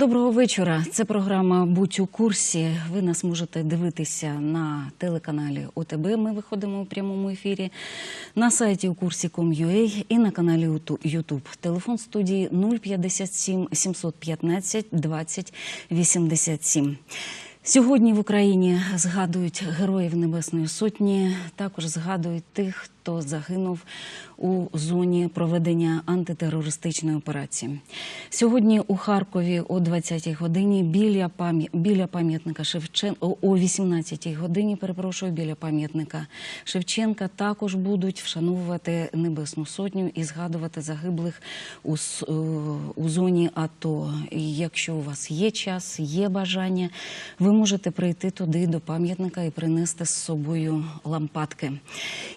Доброго вечора. Це програма Будь у курсі. Ви нас можете дивитися на телеканалі ОТБ. Ми виходимо у прямому ефірі на сайті у курсі.com.ua і на каналі YouTube. Телефон студії 057 715 20 87. Сьогодні в Україні згадують героїв Небесної Сотні. Також згадують тих, хто загинув у зоні проведення антитерористичної операції. Сьогодні у Харкові о 20-й годині біля пам'ятника Шевченка о 18-й годині, перепрошую, біля пам'ятника Шевченка також будуть вшановувати Небесну Сотню і згадувати загиблих у, у зоні АТО. І якщо у вас є час, є бажання, ви можете прийти туди до пам'ятника і принести з собою лампадки.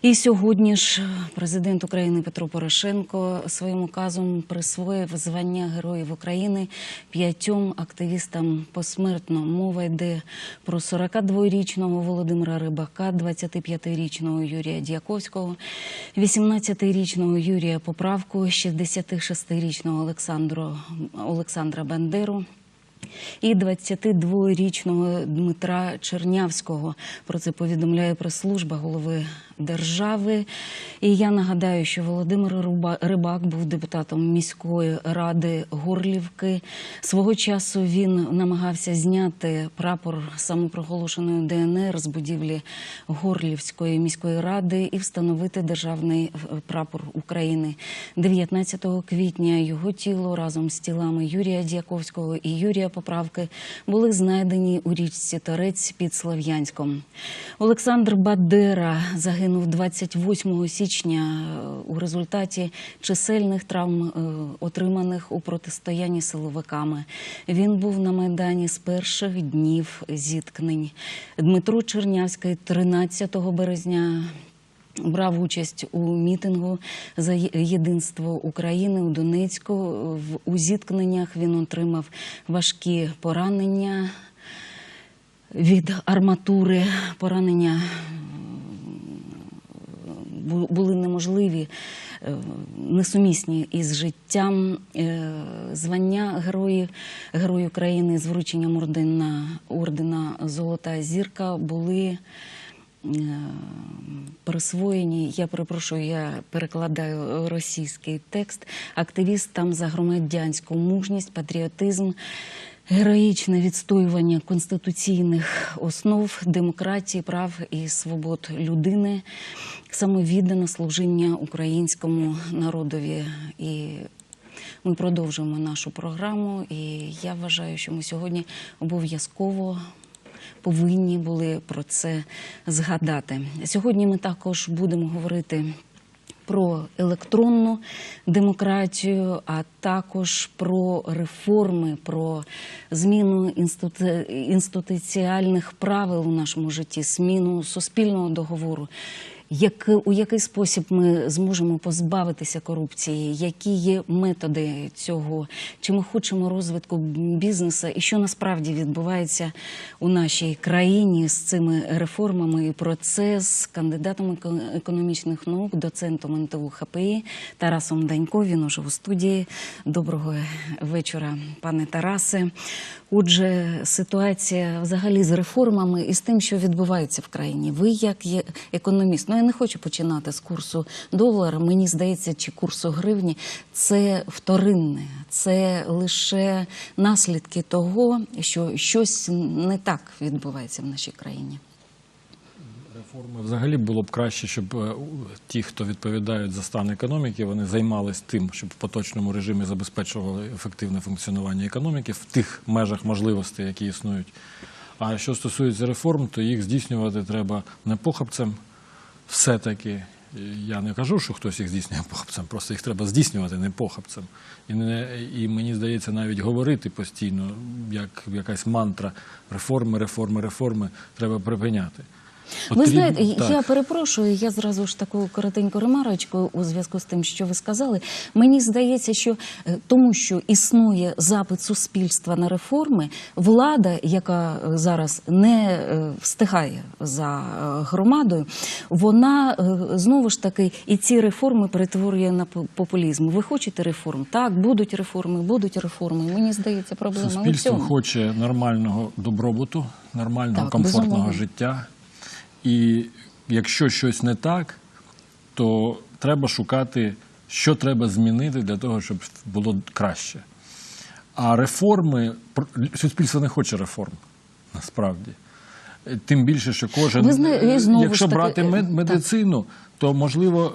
І сьогодні ж президент України Петро Порошенко своїм указом присвоїв звання Героїв України п'ятьом активістам посмертно. Мова йде про 42-річного Володимира Рибака, 25-річного Юрія Дяковського, 18-річного Юрія Поправку, 66-річного Олександру Олександра Бандеру. І 22-річного Дмитра Чернявського про це повідомляє прес-служба голови держави. І я нагадаю, що Володимир Рибак був депутатом міської ради Горлівки. Свого часу він намагався зняти прапор самопроголошеної ДНР з будівлі Горлівської міської ради і встановити державний е, прапор України. 19 квітня його тіло разом з тілами Юрія Дяковського і Юрія Поправки були знайдені у річці Торець під Слов'янськом. Олександр Бадера загинув 28 січня е, у результаті чисельних травм, е, отриманих у протистоянні силовиками. Він був на майдані з перших днів зіткнень. Дмитро Чернявський 13 березня. Брав участь у мітингу за єдинство України у Донецьку. В- У зіткненнях він отримав важкі поранення від арматури. Поранення були неможливі, е, несумісні із життям. Е, Звання героїв Герой України з врученням ордена, ордена Золота зірка були. е, Присвоєні, я перепрошую, я перекладаю російський текст активістам за громадянську мужність, патріотизм, героїчне відстоювання конституційних основ демократії, прав і свобод людини, самовіддане служіння українському народові. І ми продовжуємо нашу програму. І я вважаю, що ми сьогодні обов'язково повинні були про це згадати. Сьогодні ми також будемо говорити. Про електронну демократію, а також про реформи, про зміну інститу- інституціальних правил у нашому житті, зміну суспільного договору. Як, у який спосіб ми зможемо позбавитися корупції, які є методи цього, чи ми хочемо розвитку бізнесу, і що насправді відбувається у нашій країні з цими реформами? І про це з кандидатом економічних наук, доцентом НТУ ХПІ Тарасом Данько. Він уже у студії. Доброго вечора, пане Тарасе. Отже, ситуація взагалі з реформами і з тим, що відбувається в країні. Ви як є економіст, ну я не хочу починати з курсу долара. Мені здається, чи курсу гривні це вторинне, це лише наслідки того, що щось не так відбувається в нашій країні. Реформи взагалі було б краще, щоб е, ті, хто відповідають за стан економіки, вони займались тим, щоб в поточному режимі забезпечували ефективне функціонування економіки в тих межах можливостей, які існують. А що стосується реформ, то їх здійснювати треба не похабцем. Все-таки я не кажу, що хтось їх здійснює похабцем, просто їх треба здійснювати не похабцем. І, не, і мені здається, навіть говорити постійно, як якась мантра реформи, реформи, реформи треба припиняти. Ви знаєте, я перепрошую, я зразу ж таку коротеньку ремарочку у зв'язку з тим, що ви сказали. Мені здається, що е, тому, що існує запит суспільства на реформи, влада, яка е, зараз не е, встигає за громадою, вона знову ж таки і ці реформи перетворює на популізм. Ви хочете реформ? Так, будуть реформи, будуть реформи. Мені здається, проблема у цьому. хоче нормального добробуту, нормального Так, комфортного безумовно. життя. І якщо щось не так, то треба шукати, що треба змінити для того, щоб було краще. А реформи суспільство не хоче реформ насправді. Тим більше, що кожен, знову якщо брати е, медицину, то можливо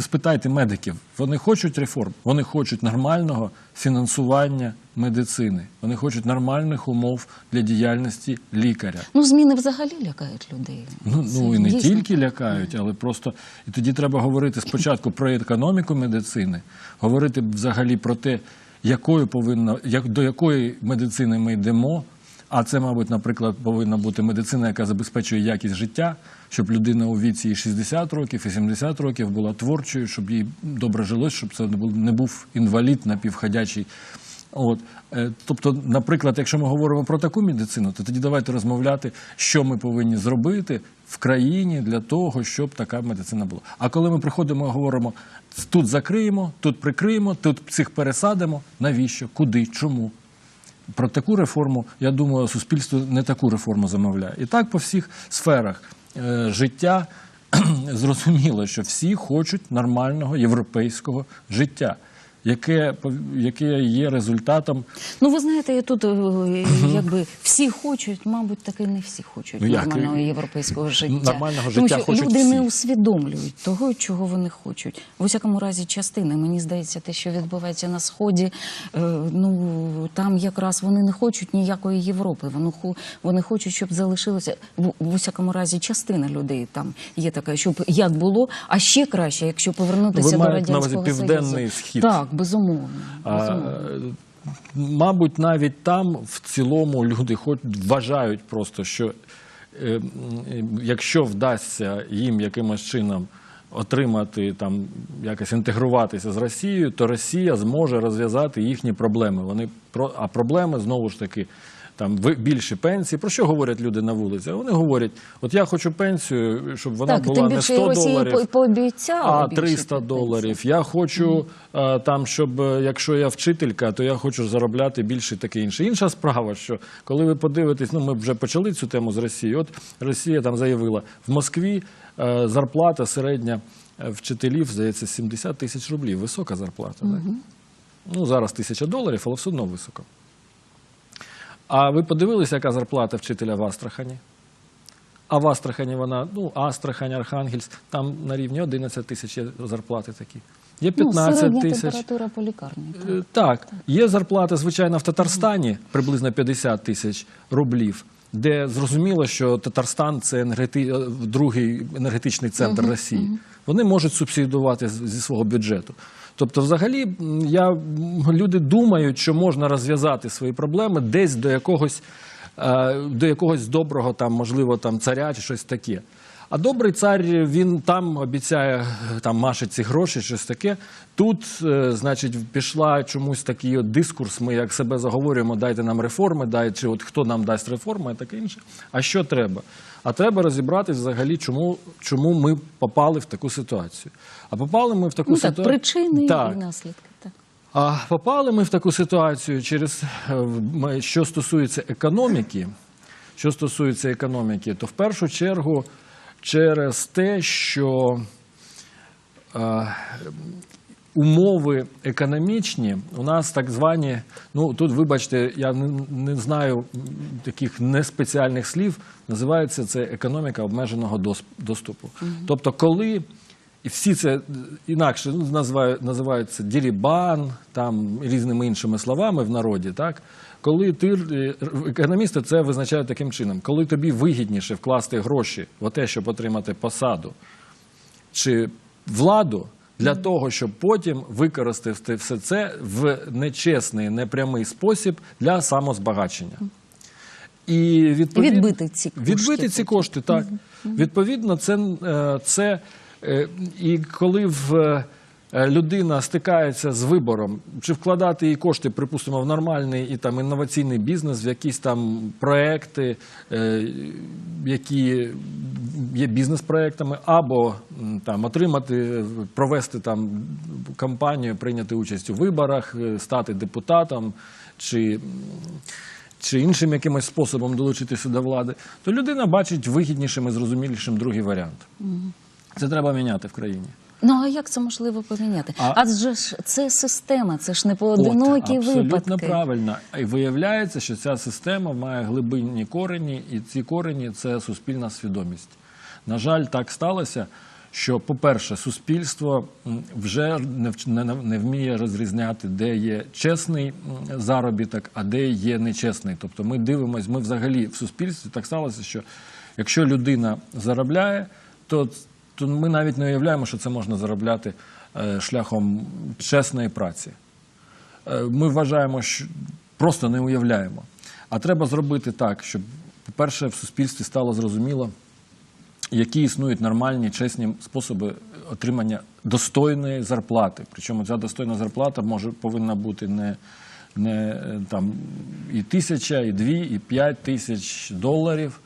спитайте медиків. Вони хочуть реформ, вони хочуть нормального фінансування медицини, вони хочуть нормальних умов для діяльності лікаря. Ну, зміни взагалі лякають людей. Ну, Це ну і не дійсно тільки лякають, але просто і тоді треба говорити спочатку про економіку медицини, говорити взагалі про те, якою повинна як до якої медицини ми йдемо. А це, мабуть, наприклад, повинна бути медицина, яка забезпечує якість життя, щоб людина у віці і 60 років, і 70 років була творчою, щоб їй добре жилось, щоб це не був, не був інвалід напівходячий. От, е, тобто, наприклад, якщо ми говоримо про таку медицину, то тоді давайте розмовляти, що ми повинні зробити в країні для того, щоб така медицина була. А коли ми приходимо і говоримо, тут закриємо, тут прикриємо, тут цих пересадимо, навіщо, куди, чому? Про таку реформу, я думаю, суспільство не таку реформу замовляє. І так по всіх сферах е, життя зрозуміло, що всі хочуть нормального європейського життя, яке, яке є результатом Ну, ви знаєте, тут е, якби всі хочуть, мабуть, таки не всі хочуть Ну, як? нормального європейського життя. Нормального Тому що хочуть люди всі. не усвідомлюють того, чого вони хочуть. В усякому разі, частини. Мені здається, те, що відбувається на сході, е, ну там якраз вони не хочуть ніякої Європи. Вони ху- вони хочуть, щоб залишилося в, в усякому разі частина людей там є така, щоб як було, а ще краще, якщо повернутися Ви до на радянського увазі Південний Союзу. Схід? Так, безумовно. Безумовно. А, мабуть, навіть там в цілому люди хоч вважають просто, що е, якщо вдасться їм якимось чином отримати там якось інтегруватися з Росією, то Росія зможе розв'язати їхні проблеми. Вони а проблеми знову ж таки. Там більші пенсії. Про що говорять люди на вулиці? Вони говорять: от я хочу пенсію, щоб вона Так, була не більше 100 доларів, а більше 300 доларів. Я хочу там, щоб е, якщо я вчителька, то я хочу заробляти більше таке інше. Інша справа, що коли ви подивитесь, ну ми вже почали цю тему з Росії. От Росія там заявила в Москві е, зарплата середня е, вчителів, здається, 70 тисяч рублів. Висока зарплата. Так? Ну зараз тисяча доларів, але все одно високо. А ви подивилися, яка зарплата вчителя в Астрахані? А в Астрахані вона, ну, Астрахань, Архангельськ, там на рівні 11 тисяч є зарплати такі. Є Ну, 15 середня тисяч. температура по лікарні. так. Е, Так, є зарплата, звичайно, в Татарстані приблизно 50 тисяч рублів, де зрозуміло, що Татарстан це енергети... е, другий енергетичний центр Росії. Вони можуть субсидувати зі свого бюджету. Тобто, взагалі, я, люди думають, що можна розв'язати свої проблеми десь до якогось, е, до якогось доброго, там, можливо, там, царя чи щось таке. А добрий цар він там обіцяє там машить ці гроші, щось таке. Тут, е, значить, пішла чомусь такий от дискурс. Ми як себе заговорюємо, дайте нам реформи, дайте чи от хто нам дасть реформи, і таке інше. А що треба? А треба розібратись взагалі, чому, чому ми попали в таку ситуацію. А попали ми в таку Ну ситуацію. причини Так. і наслідки. Так. А попали ми в таку ситуацію через е, що стосується економіки. Що стосується економіки, то в першу чергу через те, що е, умови економічні у нас так звані. Ну тут, вибачте, я не, не знаю таких неспеціальних слів. Називається це економіка обмеженого дос- доступу. Тобто, коли і всі це інакше ну, називають, називаються дірібан, там різними іншими словами в народі, так. Коли ти е, економісти це визначають таким чином, коли тобі вигідніше вкласти гроші в те, щоб отримати посаду чи владу для того, щоб потім використати все це в нечесний, непрямий спосіб для самозбагачення. І відповід... Відбити ці кошти Відбити ці кошти, так. Відповідно, це, е, це е, і коли в людина стикається з вибором, чи вкладати її кошти, припустимо, в нормальний і там інноваційний бізнес, в якісь там проекти, е, які є бізнес-проектами, або там отримати, провести там кампанію, прийняти участь у виборах, е, стати депутатом чи чи іншим якимось способом долучитися до влади, то людина бачить вигіднішим і зрозумілішим другий варіант. Це треба міняти в країні. Ну а як це можливо поміняти? А- Адже ж це система, це ж не поодинокі От, абсолютно випадки. правильно. І виявляється, що ця система має глибинні корені, і ці корені це суспільна свідомість. На жаль, так сталося. Що, по-перше, суспільство вже не, не, не вміє розрізняти, де є чесний заробіток, а де є нечесний. Тобто ми дивимося, ми взагалі в суспільстві так сталося, що якщо людина заробляє, то, то ми навіть не уявляємо, що це можна заробляти е, шляхом чесної праці. Е, Ми вважаємо, що просто не уявляємо. А треба зробити так, щоб, по-перше, в суспільстві стало зрозуміло, які існують нормальні, чесні способи отримання достойної зарплати. Причому ця достойна зарплата може повинна бути не, не е, там і тисяча, і дві, і п'ять тисяч доларів.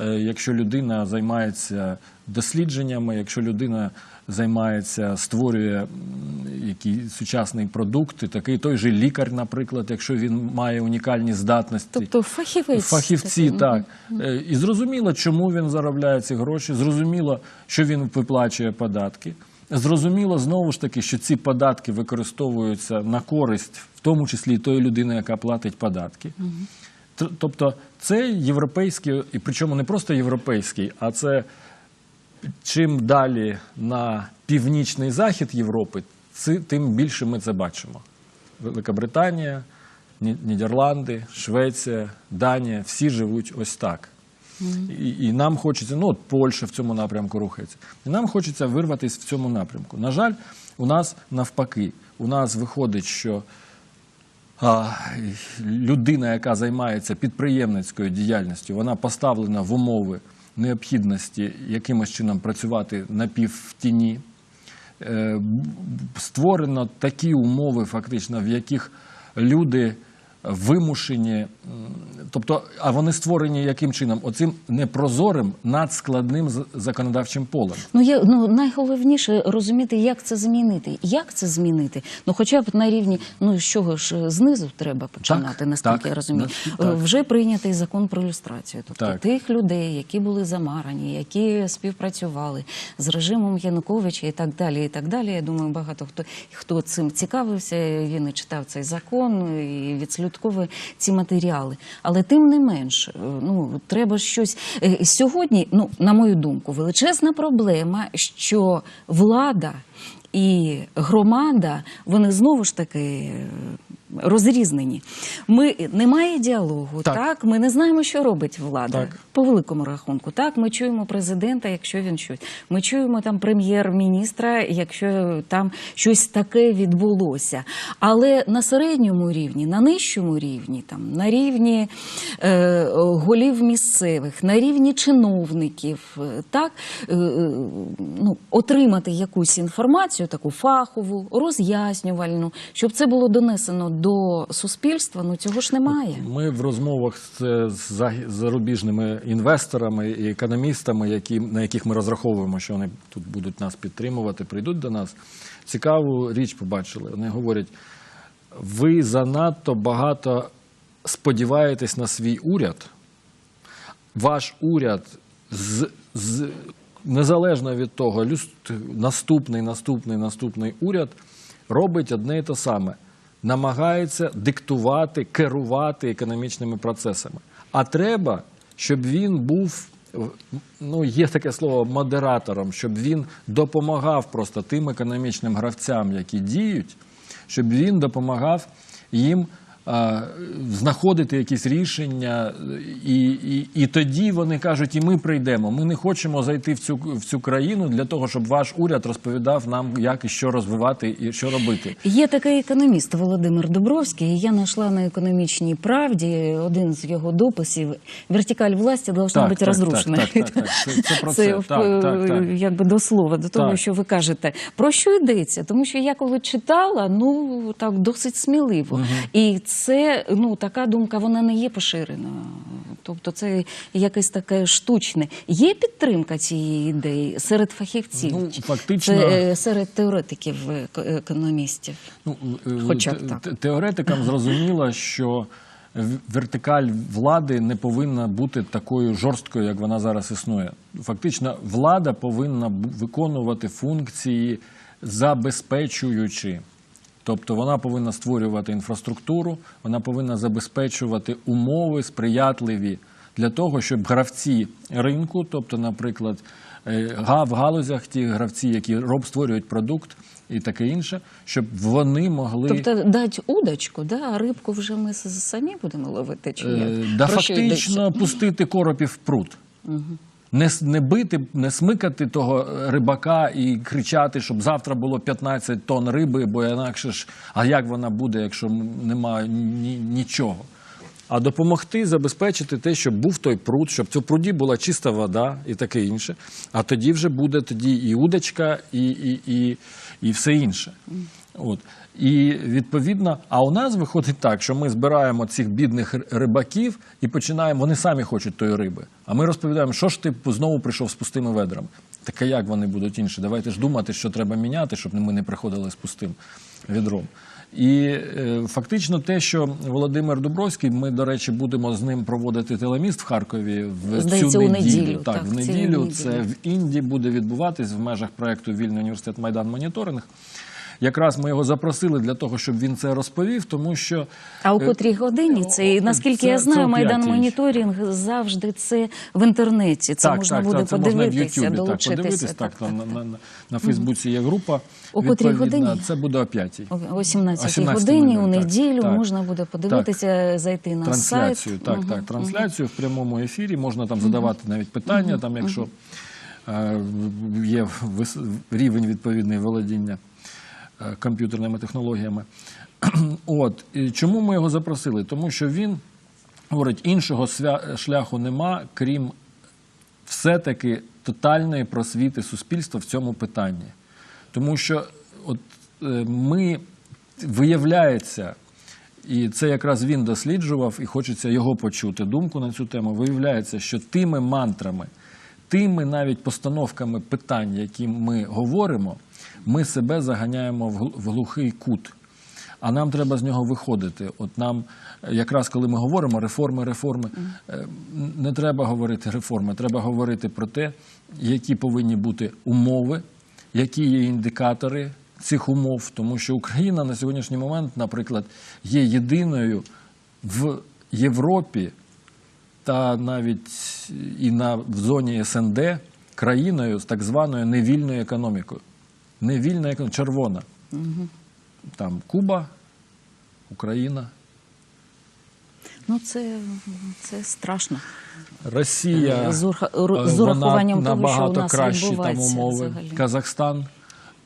Е, Якщо людина займається дослідженнями, якщо людина займається, створює м, який сучасний продукт, такий той же лікар, наприклад, якщо він має унікальні здатності. Тобто фахівець. Фахівці, такий. так. Е, І зрозуміло, чому він заробляє ці гроші, зрозуміло, що він виплачує податки. Зрозуміло знову ж таки, що ці податки використовуються на користь, в тому числі і тої людини, яка платить податки. Т- Тобто це європейський, і причому не просто європейський, а це чим далі на північний захід Європи, тим більше ми це бачимо. Великобританія, Ні- Нідерланди, Швеція, Данія всі живуть ось так. І, і нам хочеться, ну от Польща в цьому напрямку рухається. І нам хочеться вирватися в цьому напрямку. На жаль, у нас навпаки, у нас виходить, що людина, яка займається підприємницькою діяльністю, вона поставлена в умови необхідності якимось чином працювати напівтіні. Е, Створено такі умови, фактично, в яких люди вимушені, тобто, а вони створені яким чином? Оцим непрозорим, надскладним законодавчим полем. Ну, є, ну найголовніше розуміти, як це змінити. Як це змінити? Ну, хоча б на рівні, ну з чого ж е, знизу треба починати, Так, наскільки так, я розумію. Е, так. Вже прийнятий закон про люстрацію. Тобто Так. тих людей, які були замарані, які співпрацювали з режимом Януковича і так далі. І так далі. Я думаю, багато хто хто цим цікавився, він і читав цей закон і відслідковує ці матеріали. Але тим не менш, е, ну треба щось Е, сьогодні. Ну на мою думку, величезна проблема, що влада і громада вони знову ж таки. Розрізнені. Ми немає діалогу, так. Так. Ми не знаємо, що робить влада Так. по великому рахунку. Так, ми чуємо президента, якщо він щось. Ми чуємо там прем'єр-міністра, якщо там щось таке відбулося. Але на середньому рівні, на нижчому рівні, там на рівні е, голів місцевих, на рівні чиновників, е, так е, е, ну, отримати якусь інформацію, таку фахову, роз'яснювальну, щоб це було донесено до суспільства. Ну цього ж немає. Ми в розмовах з, з зарубіжними інвесторами і економістами, які, на яких ми розраховуємо, що вони тут будуть нас підтримувати, прийдуть до нас. Цікаву річ побачили. Вони говорять: ви занадто багато сподіваєтесь на свій уряд. Ваш уряд з, з, незалежно від того, наступний, наступний, наступний уряд робить одне і те саме. Намагається диктувати, керувати економічними процесами. А треба, щоб він був, ну є таке слово, модератором, щоб він допомагав просто тим економічним гравцям, які діють, щоб він допомагав їм знаходити якісь рішення, і, і, і тоді вони кажуть, і ми прийдемо. Ми не хочемо зайти в цю в цю країну для того, щоб ваш уряд розповідав нам, як і що розвивати і що робити. Є такий економіст Володимир Дубровський. Я знайшла на економічній правді один з його дописів. Вертикаль власті должна бути розрушена. так, так, так, так. Це- це про це. в- Так, так, так. якби до слова, до того, Так. що ви кажете. Про що йдеться? Тому що я коли читала, ну так досить сміливо. І це ну така думка, вона не є поширена. Тобто, це якесь таке штучне. Є підтримка цієї ідеї серед фахівців, Ну, фактично- це, е, серед теоретиків е, економістів. Ну, е, Хоча б так. Теоретикам зрозуміло, що вертикаль влади не повинна бути такою жорсткою, як вона зараз існує. Фактично, влада повинна виконувати функції забезпечуючи. Тобто вона повинна створювати інфраструктуру, вона повинна забезпечувати умови сприятливі для того, щоб гравці ринку, тобто, наприклад, е, в галузях ті гравці, які роб створюють продукт і таке інше, щоб вони могли Тобто дати удочку, да, а рибку вже ми самі будемо ловити чи е, як? да Про фактично пустити коропів в пруд. Не, не бити, не смикати того рибака і кричати, щоб завтра було 15 тонн риби, бо інакше ж, а як вона буде, якщо немає ні, нічого? А допомогти забезпечити те, щоб був той пруд, щоб цьому пруді була чиста вода і таке інше. А тоді вже буде тоді і удочка, і, і, і, і все інше. От. І відповідно, а у нас виходить так, що ми збираємо цих бідних рибаків і починаємо, вони самі хочуть тої риби. А ми розповідаємо, що ж ти знову прийшов з пустими ведрами. Так а як вони будуть інші? Давайте ж думати, що треба міняти, щоб ми не приходили з пустим відром. І е, фактично те, що Володимир Дубровський, ми, до речі, будемо з ним проводити телеміст в Харкові в Здається, цю неділю. неділю. Так, Так, в неділю це в Індії буде відбуватись в межах проекту Вільний університет Майдан Моніторинг. Якраз ми його запросили для того, щоб він це розповів, тому що А у е, котрій годині це, і наскільки це- я знаю, Майдан п'ятій. Моніторинг завжи це в інтернеті. Це можна буде це можна в подивитися, Ютубі, так, долучитися. подивитись, так, там, на, на, на, на Фейсбуці є група. О котрій годині? Це буде о п'ятій. О- О 17 О 17-й годині у неділю так. можна буде подивитися, зайти на трансляцію. сайт. Так, Мгм. так, трансляцію в прямому ефірі. Можна там задавати навіть питання, там, якщо е, є рівень відповідний володіння комп'ютерними технологіями. От чому ми його запросили? Тому що він говорить, іншого шляху нема, крім все-таки тотальної просвіти суспільства в цьому питанні. Тому що от, е, ми, виявляється, і це якраз він досліджував, і хочеться його почути, думку на цю тему. Виявляється, що тими мантрами, тими навіть постановками питань, які ми говоримо, ми себе заганяємо в глухий кут. А нам треба з нього виходити. От нам, якраз коли ми говоримо реформи, реформи, е, не треба говорити реформи, треба говорити про те, які повинні бути умови, які є індикатори цих умов. Тому що Україна на сьогоднішній момент, наприклад, є єдиною в Європі та навіть і на в зоні СНД країною з так званою невільною економікою. Невільна економіка, червона. Там Куба, Україна, Ну це, це страшно. Росія. З е, урахуванням того, що у нас кращі там умови. взагалі. Казахстан.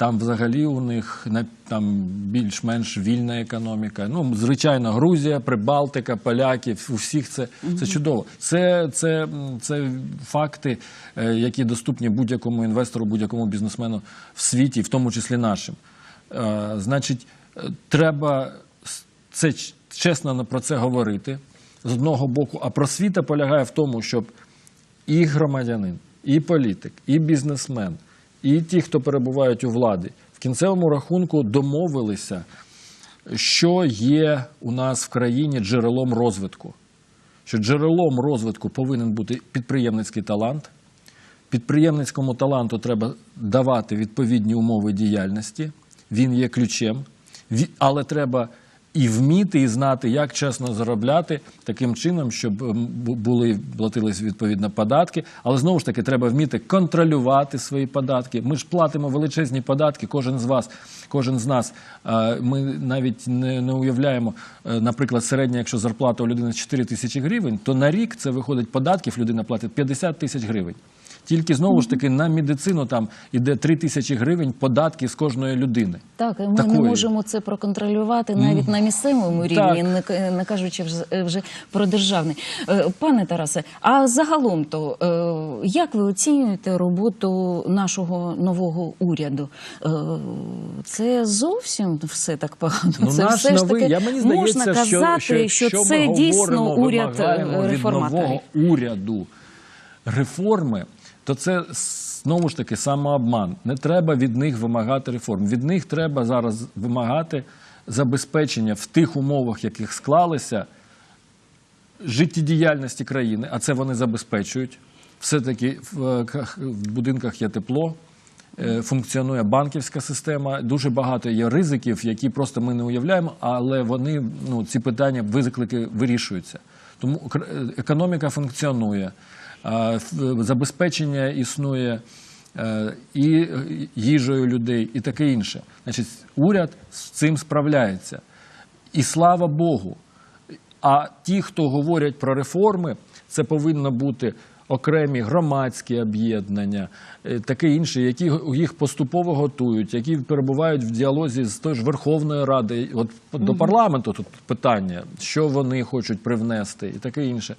Там взагалі у них там більш-менш вільна економіка. Ну, звичайно, Грузія, Прибалтика, поляки, у всіх це, це чудово. Це, це, це факти, е, які доступні будь-якому інвестору, будь-якому бізнесмену в світі, в тому числі нашим. Е, Значить, треба це чесно про це говорити з одного боку. А просвіта полягає в тому, щоб і громадянин, і політик, і бізнесмен, і ті, хто перебувають у владі, в кінцевому рахунку домовилися, що є у нас в країні джерелом розвитку. Що джерелом розвитку повинен бути підприємницький талант. Підприємницькому таланту треба давати відповідні умови діяльності. Він є ключем, але треба і вміти і знати, як чесно заробляти таким чином, щоб ем, були платились відповідно податки. Але знову ж таки треба вміти контролювати свої податки. Ми ж платимо величезні податки, кожен з вас, кожен з нас. Е, Ми навіть не, не уявляємо, е, наприклад, середня, якщо зарплата у людини 4 тисячі гривень, то на рік це виходить податків, людина платить 50 тисяч гривень. Тільки знову ж таки на медицину там іде 3 тисячі гривень податки з кожної людини. Так, і ми Такої. не можемо це проконтролювати навіть на місцевому рівні, не, не кажучи вже, вже про державний. Е, Пане Тарасе, а загалом то е, як ви оцінюєте роботу нашого нового уряду? Е, Це зовсім все так погано. Ну, це все ж таки я мені можна здається, що, казати, що, що, якщо це дійсно говоримо, уряд е, від нового уряду реформи, то це знову ж таки самообман. Не треба від них вимагати реформ. Від них треба зараз вимагати забезпечення в тих умовах, яких склалися, життєдіяльності країни, а це вони забезпечують. Все-таки в, е, будинках є тепло, е, функціонує банківська система. Дуже багато є ризиків, які просто ми не уявляємо, але вони ну, ці питання виклики вирішуються. Тому е, економіка функціонує, забезпечення існує е, і їжею людей, і таке інше. Значить, уряд з цим справляється. І слава Богу. А ті, хто говорять про реформи, це повинно бути окремі громадські об'єднання, е, таке інше, які їх поступово готують, які перебувають в діалозі з тою ж Верховною Радою. От до парламенту тут питання, що вони хочуть привнести, і таке інше.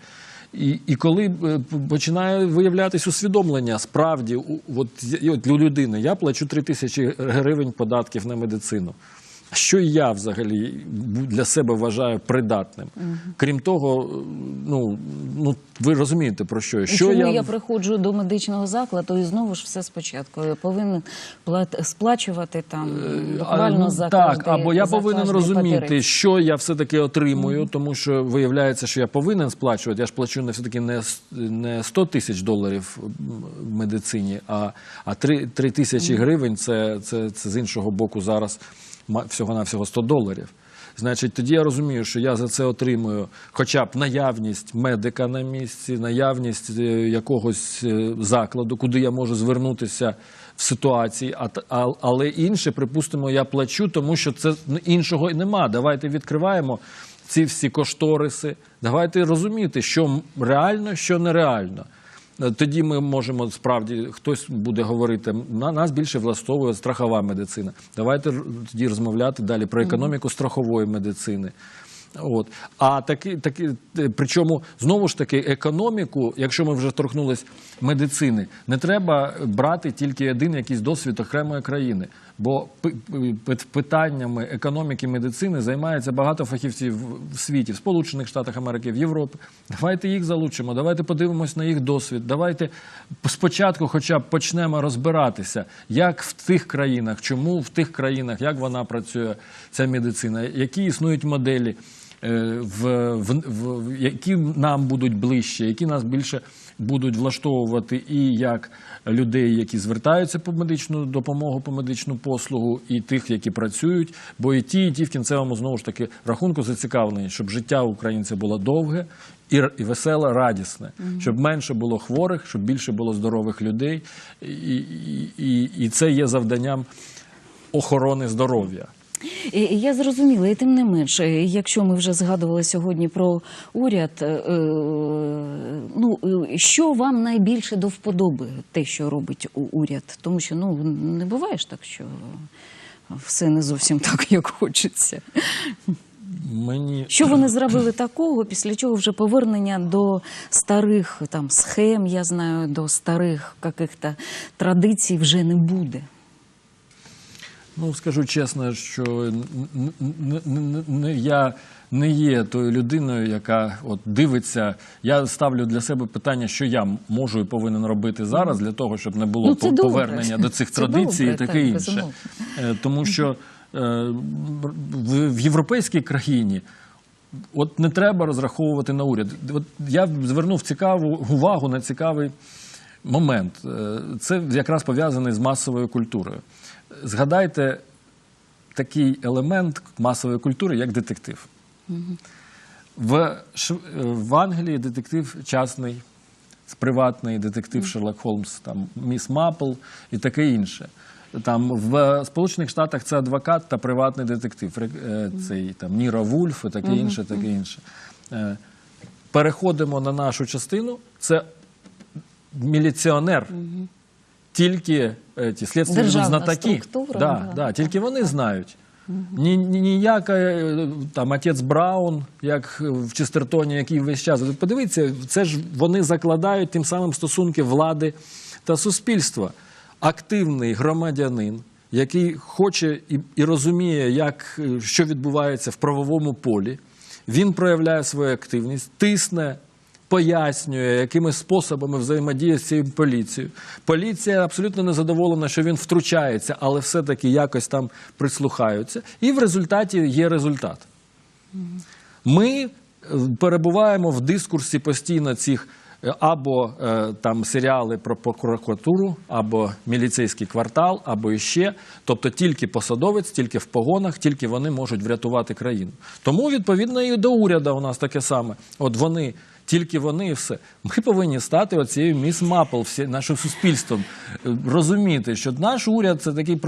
І, і коли е, починає виявлятись усвідомлення, справді, от, от людини я плачу 3 тисячі гривень податків на медицину. Що я взагалі для себе вважаю придатним? Крім того, ну, ну ви розумієте про що? Що Чому я, я... приходжу до медичного закладу і знову ж все спочатку? Я повинен сплачувати там буквально ну, за так, кожний- або я за повинен розуміти, папірець. що я все таки отримую, тому що виявляється, що я повинен сплачувати. Я ж плачу не все таки не, не 100 тисяч доларів в медицині, а, а 3, 3 тисячі гривень це, це, це з іншого боку зараз всього навсього 100 доларів. Значить, тоді я розумію, що я за це отримую хоча б наявність медика на місці, наявність е, якогось е, закладу, куди я можу звернутися в ситуації. Але інше, припустимо, я плачу, тому що це іншого і нема. Давайте відкриваємо ці всі кошториси. Давайте розуміти, що реально, що нереально. Е, Тоді ми можемо справді хтось буде говорити, на нас більше влаштовує страхова медицина. Давайте тоді розмовляти далі про економіку страхової медицини. От. А таки, таки, е, причому знову ж таки економіку, якщо ми вже торкнулись медицини, не треба брати тільки один якийсь досвід окремої країни. Бо пи- пи- питаннями економіки медицини займається багато фахівців в світі, в Сполучених Штатах Америки, в Європі. Давайте їх залучимо, давайте подивимось на їх досвід. Давайте спочатку, хоча б почнемо розбиратися, як в тих країнах, чому в тих країнах, як вона працює, ця медицина, які існують моделі. е, в, які нам будуть ближче, які нас більше будуть влаштовувати і як людей, які звертаються по медичну допомогу, по медичну послугу, і тих, які працюють. Бо і ті, і ті в кінцевому знову ж таки рахунку зацікавлені, щоб життя українця було довге і, веселе, радісне, щоб менше було хворих, щоб більше було здорових людей, і, і це є завданням охорони здоров'я. Я зрозуміла, і тим не менше, якщо ми вже згадували сьогодні про уряд, е, е, ну е, що вам найбільше до вподоби, те, що робить уряд? Тому що ну не буває ж так, що все не зовсім так, як хочеться. Мені Що вони зробили такого, після чого вже повернення до старих там схем, я знаю, до старих каких-то традицій вже не буде. Ну, скажу чесно, що я не є тою людиною, яка от дивиться. Я ставлю для себе питання, що я можу і повинен робити зараз для того, щоб не було Ну, це по- добре. повернення до цих Це традицій добре, і таке так, інше. безумовно. Е, Тому що е, в, в європейській країні. От не треба розраховувати на уряд. От я звернув цікаву увагу на цікавий момент. Е, Це якраз пов'язаний з масовою культурою. Згадайте такий елемент масової культури, як детектив. В, в Англії детектив частний, приватний детектив Шерлок Холмс, там Міс Мапл і таке інше. Там в Сполучених Штатах це адвокат та приватний детектив. Е, Цей там Ніра Вульф і таке інше, таке інше. Е, Переходимо на нашу частину. Це міліціонер. Тільки е, ті слідстві ведуть знатоки. Да, да. да, тільки вони знають. Ні, ні, ніяка е, там отець Браун, як в Честертоні, який весь час. Подивіться, це ж вони закладають тим самим стосунки влади та суспільства. Активний громадянин, який хоче і, і розуміє, як, е, що відбувається в правовому полі, він проявляє свою активність, тисне пояснює, якими способами взаємодіє з цією поліцією. Поліція абсолютно не задоволена, що він втручається, але все-таки якось там прислухаються. І в результаті є результат. Ми е, перебуваємо в дискурсі постійно цих е, або е, там серіали про прокуратуру, або міліцейський квартал, або іще. Тобто тільки посадовець, тільки в погонах, тільки вони можуть врятувати країну. Тому, відповідно, і до уряду у нас таке саме. От вони. Тільки вони і все. Ми повинні стати оцією міс Мапл, всі нашим суспільством, розуміти, що наш уряд це такий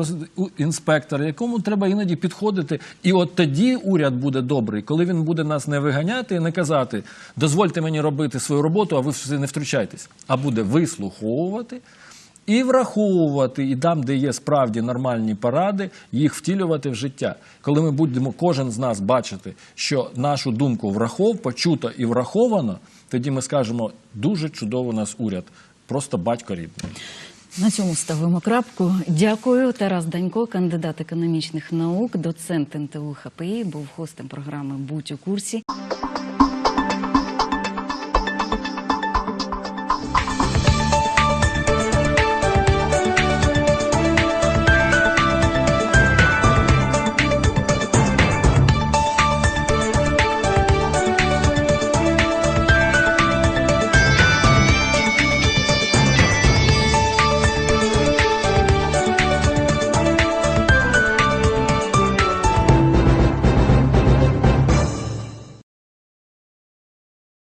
інспектор, якому треба іноді підходити. І от тоді уряд буде добрий, коли він буде нас не виганяти і не казати, дозвольте мені робити свою роботу, а ви не втручайтесь. А буде вислуховувати і враховувати, і там, де є справді нормальні поради, їх втілювати в життя. Коли ми будемо кожен з нас бачити, що нашу думку врахов, почуто і враховано, тоді ми скажемо, дуже чудово нас уряд, просто батько рідний. На цьому ставимо крапку. Дякую. Тарас Данько, кандидат економічних наук, доцент НТУ ХПІ, був гостем програми Будь у курсі.